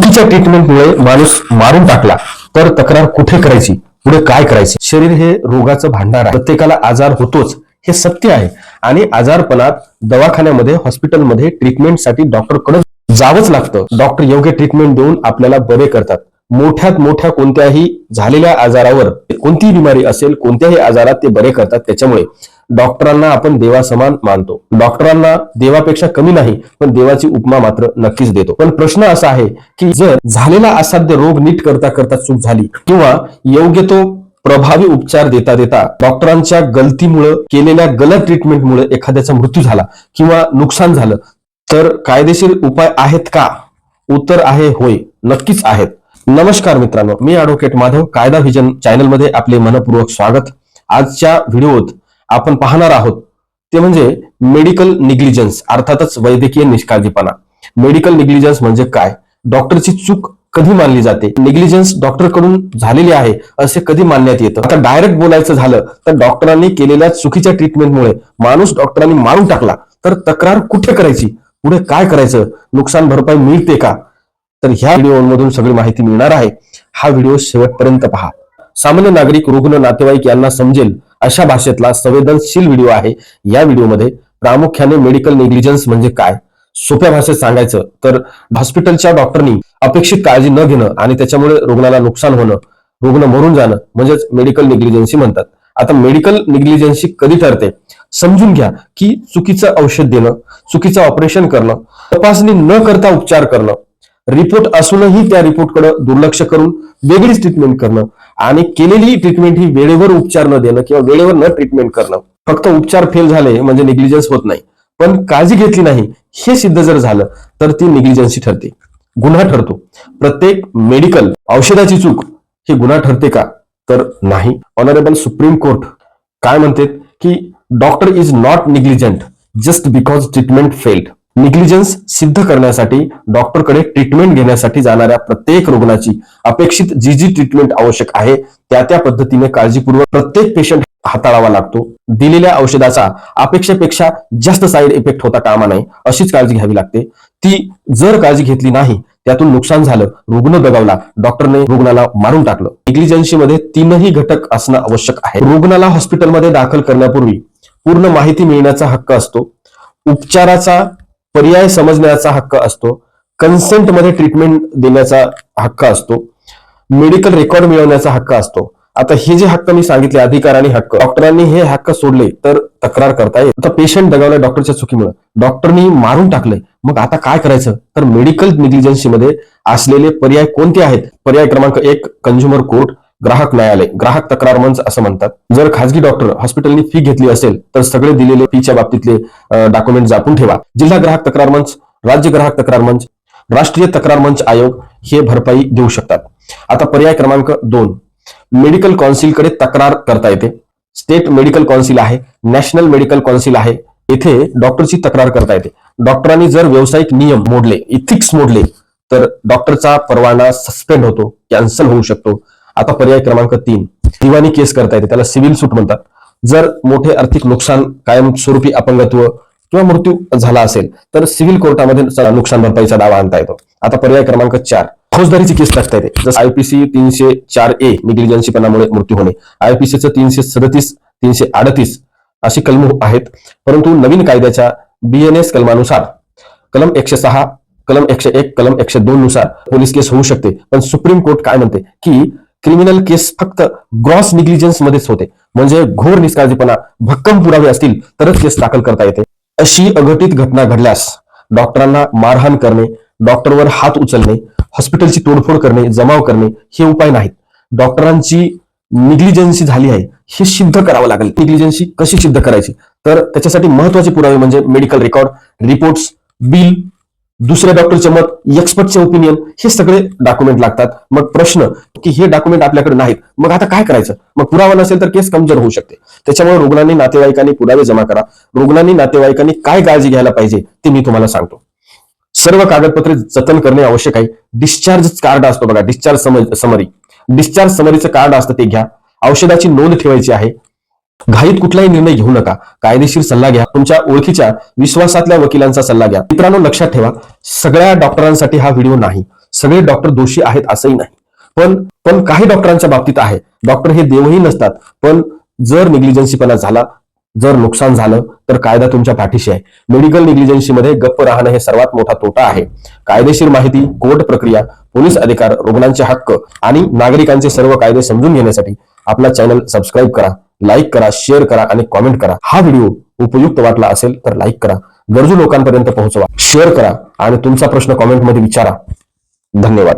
चुकीच्या ट्रीटमेंटमुळे माणूस मारून टाकला तर तक्रार कुठे करायची? पुढे काय करायचे? शरीर हे रोगाचं भांडार आहे. प्रत्येकाला आजार होतोच हे सत्य आहे. आणि आजारपणात दवाखान्यामध्ये हॉस्पिटलमध्ये ट्रीटमेंटसाठी डॉक्टरकडे जावंच लागतं. डॉक्टर योग्य ट्रीटमेंट देऊन आपल्याला बरे करतात. मोठ्यात मोठ्या कोणत्याही झालेल्या आजारावर कोणतीही बिमारी असेल कोणत्याही आजारात ते बरे करतात. त्याच्यामुळे डॉक्टरांना आपण देवासमान मानतो. डॉक्टरांना देवापेक्षा कमी नाही पण देवाची उपमा मात्र नक्कीच देतो. पण प्रश्न असा आहे की जर झालेला असाध्य रोग नीट करता करता चूक झाली किंवा योग्य तो प्रभावी उपचार देता देता डॉक्टरांच्या गलतीमुळे केलेल्या गलत ट्रीटमेंटमुळे एखाद्याचा मृत्यू झाला किंवा नुकसान झालं तर कायदेशीर उपाय आहेत का? उत्तर आहे होय नक्कीच आहेत. नमस्कार मित्रांनो मी ऍडव्होकेट माधव कायदा व्हिजन चॅनलमध्ये आपले मनपूर्वक स्वागत. आजच्या व्हिडिओत आपण पाहणार आहोत. ते म्हणजे मेडिकल निग्लिजन्स अर्थातच वैद्यकीय निष्काळजीपणा. मेडिकल निग्लिजन्स म्हणजे काय? डॉक्टरची चूक कधी मानली जाते? निग्लिजन्स डॉक्टरकडून झालेली आहे असे कधी मानण्यात येतं? आता डायरेक्ट बोलायचं झालं तर डॉक्टरांनी केलेल्या चुकीच्या ट्रीटमेंटमुळे माणूस डॉक्टरांनी मारून टाकला तर तक्रार कुठे करायची? पुढे काय करायचं? नुकसान भरपाई मिळते का? तर ह्या व्हिडिओमधून सगळी माहिती मिळणार आहे. हा व्हिडिओ शेवटपर्यंत पहा. सामान्य नागरिक रुग्ण नातेवाईक यांना समजेल अशा भाषेतला संवेदनशील व्हिडिओ आहे. या व्हिडिओमध्ये प्रामुख्याने मेडिकल नेग्लिजन्स म्हणजे काय? सोप्या भाषेत सांगायचं तर हॉस्पिटलच्या डॉक्टरनी अपेक्षित काळजी न घेणं आणि त्याच्यामुळे रुग्णाला नुकसान होणं रुग्ण मरून जाणं म्हणजेच मेडिकल निग्लिजन्सी म्हणतात. आता मेडिकल निग्लिजन्सी कधी ठरते? समजून घ्या की चुकीचं औषध देणं चुकीचं ऑपरेशन करणं तपासणी न करता उपचार करणं रिपोर्ट असूनही त्या रिपोर्टकडे दुर्लक्ष करून वेगळीच ट्रीटमेंट करणं आणि केलेली ट्रीटमेंट ही वेळेवर उपचार न देणं किंवा वेळेवर न ट्रीटमेंट करणं. फक्त उपचार फेल झाले म्हणजे निग्लिजन्स होत नाही. पण काळजी घेतली नाही हे सिद्ध जर झालं तर ती निग्लिजन्सी ठरते. गुन्हा ठरतो. प्रत्येक मेडिकल औषधाची चूक ही गुन्हा ठरते का? तर नाही. ऑनरेबल सुप्रीम कोर्ट काय म्हणते? की doctor is not negligent just because treatment failed negligence सिद्ध करण्यासाठी डॉक्टरकडे ट्रीटमेंट घेण्यासाठी जाणाऱ्या प्रत्येक रुग्णाची अपेक्षित जी जी ट्रीटमेंट आवश्यक आहे त्या त्या पद्धतीने काळजीपूर्वक प्रत्येक पेशंट हाताळावा लागतो. दिलेल्या औषधाचा अपेक्षेपेक्षा जास्त साईड इफेक्ट होता कामा नये अशीच काळजी घ्यावी लागते. ती जर काळजी घेतली नाही त्यातून नुकसान झालं रुग्ण दगावला डॉक्टरने रुग्णाला मारून टाकलं. निग्लिजन्सी मध्ये तीनही घटक असणं आवश्यक आहे. रुग्णाला हॉस्पिटलमध्ये दाखल करण्यापूर्वी पूर्ण माहिती मिळण्याचा हक्क असतो. उपचाराचा पर्याय समजण्याचा हक्क असतो. कन्सेंटमध्ये ट्रीटमेंट देण्याचा हक्क असतो. मेडिकल रेकॉर्ड मिळवण्याचा हक्क असतो. आता हे जे हक्क मी सांगितले अधिकार आणि हक्क डॉक्टरांनी हे हक्क सोडले तर तक्रार करता येईल. आता पेशंट दगावला डॉक्टरच्या चुकीमुळे. डॉक्टरनी मारून टाकले मग आता काय करायचं? तर मेडिकल निग्लिजन्सीमध्ये असलेले पर्याय कोणते आहेत? पर्याय क्रमांक एक कंझ्युमर कोर्ट ग्राहक न्यायालय ग्राहक तक्रार मंच असं म्हणतात. जर खासगी डॉक्टर हॉस्पिटलनी फी घेतली असेल तर सगळे दिलेले फीच्या बाबतीतले डॉक्युमेंट जापून ठेवा. जिल्हा ग्राहक तक्रार मंच राज्य ग्राहक तक्रार मंच राष्ट्रीय तक्रार मंच आयोग हे भरपाई देऊ शकतात. आता पर्याय क्रमांक दोन. मेडिकल कौन्सिलकडे तक्रार करता येते. स्टेट मेडिकल कौन्सिल आहे नॅशनल मेडिकल कौन्सिल आहे येथे डॉक्टरची तक्रार करता येते. डॉक्टरांनी जर व्यावसायिक नियम मोडले इथिक्स मोडले तर डॉक्टरचा परवाना सस्पेंड होतो कॅन्सल होऊ शकतो. आता पर्याय क्रमांक तीन. दिवाणी केस करता येते त्याला सिव्हिल सूट म्हणतात. जर मोठे आर्थिक नुकसान कायमस्वरूपी अपंगत्व किंवा मृत्यू झाला असेल तर सिव्हिल कोर्टामध्ये नुकसान भरपाईचा दावा आणता येतो. आता पर्याय क्रमांक चार. फौजदारीची केस टाकता येते. जसं आयपीसी तीनशे चार ए निग्लिजन्सीपणामुळे मृत्यू होणे. आयपीसीचं तीनशे सदतीस तीनशे अडतीस अशी कलम आहेत. परंतु नवीन कायद्याच्या बीएनएस कलमानुसार कलम एकशे सहा कलम एकशे एक कलम एकशे दोन नुसार पोलीस केस होऊ शकते. पण सुप्रीम कोर्ट काय म्हणते? की क्रिमिनल केस फक्त ग्रॉस निग्लिजन्स मध्येच होते. म्हणजे घोर निष्काळजीपणा भक्कम पुरावे असतील तरच केस दाखल करता येते. अशी अघटित घटना घडल्यास डॉक्टरांना मारहाण करणे डॉक्टरवर हात उचलणे हॉस्पिटलची तोडफोड करणे जमाव करणे हे उपाय नाहीत. डॉक्टरांची निग्लिजन्सी झाली आहे हे सिद्ध करावं लागेल. निग्लिजन्सी कशी सिद्ध करायची? तर त्याच्यासाठी महत्त्वाचे पुरावे म्हणजे मेडिकल रेकॉर्ड रिपोर्ट्स बिल दुसऱ्या डॉक्टरचे मत एक्सपर्टचे ओपिनियन हे सगळे डॉक्युमेंट लागतात. मग प्रश्न की हे डॉक्युमेंट आपल्याकडे नाहीत. मग आता काय करायचं? मग पुरावा नसेल तर केस कमजोर होऊ शकते. त्याच्यामुळे रुग्णांनी नातेवाईकांनी पुरावे जमा करा. रुग्णांनी नातेवाईकांनी काय काळजी घ्यायला पाहिजे ते मी तुम्हाला सांगतो. सर्व कागदपत्रे जतन करणे आवश्यक आहे. डिस्चार्ज कार्ड असतो बघा. डिस्चार्ज समरी डिस्चार्ज समरीचं कार्ड असतं ते घ्या. औषधाची नोंद ठेवायची आहे. घाईत कुठलाही निर्णय घेऊ नका. कायदेशीर सल्ला घ्या. तुमच्या ओळखीच्या विश्वासातल्या वकिलांचा सल्ला घ्या. मित्रांनो लक्षात ठेवा सगळ्या डॉक्टरांसाठी हा व्हिडिओ नाही. सगळे डॉक्टर दोषी आहेत असंही नाही. पण पण काही डॉक्टरांच्या बाबतीत आहे. डॉक्टर हे देवही नसतात. पण जर निग्लिजन्सीपणा झाला जर नुकसान झालं तर कायदा तुमच्या पाठीशी आहे. मेडिकल निग्लिजन्सीमध्ये गप्प राहणं हे सर्वात मोठा तोटा आहे. कायदेशीर माहिती कोर्ट प्रक्रिया पोलीस अधिकार रुग्णांचे हक्क आणि नागरिकांचे सर्व कायदे समजून घेण्यासाठी आपला चॅनल सबस्क्राईब करा. लाईक करा शेअर करा आणि कॉमेंट करा. हा व्हिडिओ उपयुक्त वाटला असेल तर लाईक करा. गरजू लोकांपर्यंत पोहोचवा. शेअर करा आणि तुमचा प्रश्न कॉमेंटमध्ये विचारा. धन्यवाद.